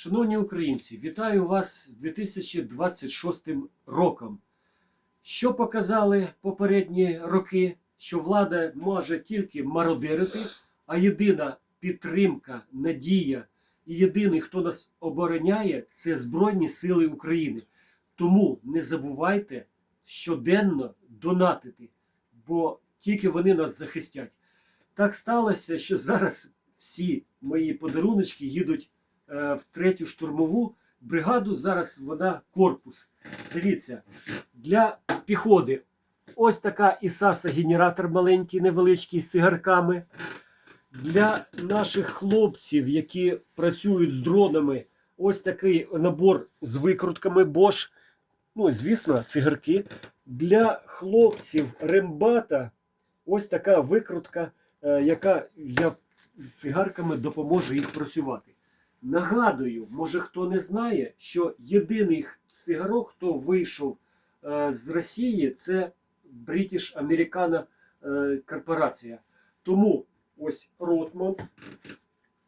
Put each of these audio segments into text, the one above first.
Шановні українці, вітаю вас з 2026 роком. Що показали попередні роки? Що влада може тільки мародерити, а єдина підтримка, надія і єдиний, хто нас обороняє, це Збройні Сили України. Тому не забувайте щоденно донатити, бо тільки вони нас захистять. Так сталося, що зараз всі мої подаруночки їдуть в третю штурмову бригаду. Зараз вона корпус. Дивіться, для піхоти ось така ісаса генератор маленький, невеличкий з цигарками. Для наших хлопців, які працюють з дронами, ось такий набор з викрутками Bosch. Ну, звісно, цигарки. Для хлопців рембата ось така викрутка, е, яка я з цигарками допоможе їх працювати. Нагадую, може хто не знає, що єдиний цигарок, хто вийшов е, з Росії, це British Americana е, корпорація. Тому ось Ротманс,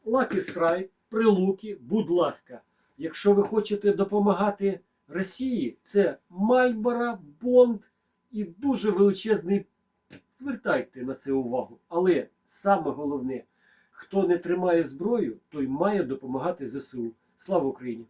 Lucky Strike, Прилуки, будь ласка, якщо ви хочете допомагати Росії, це Мальбора, Бонд і дуже величезний. Звертайте на це увагу. Але саме головне, хто не тримає зброю, той має допомагати ЗСУ. Слава Україні!